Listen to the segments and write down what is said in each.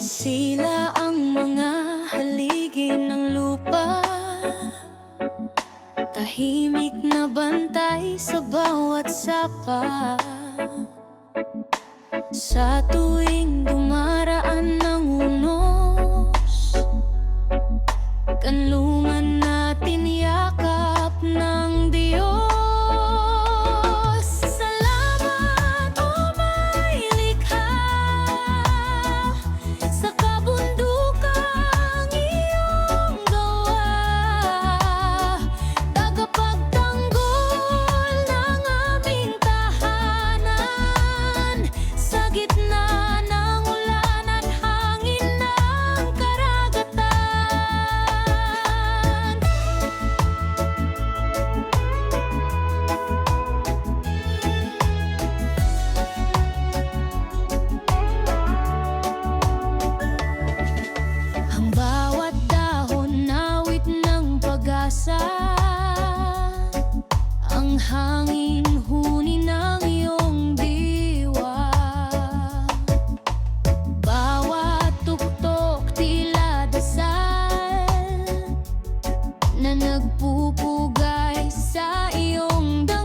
Sila ang mga haligi ng lupa. Tahimik na bantay sa bawat sapa. Sa tuwing dumaraan ng unos 路。Bawat dahon nawit ng pag-asa. Ang hangin huni ng iyong diwa. Bawat tuktok tila dasal Na nagpupugay sa iyong dangal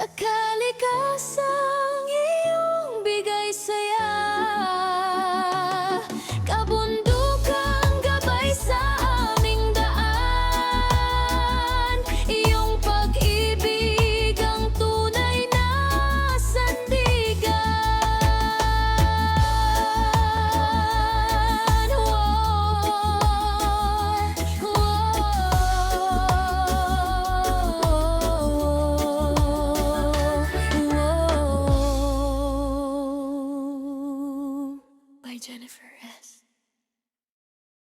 sa kalikasang iyong Jennifer S.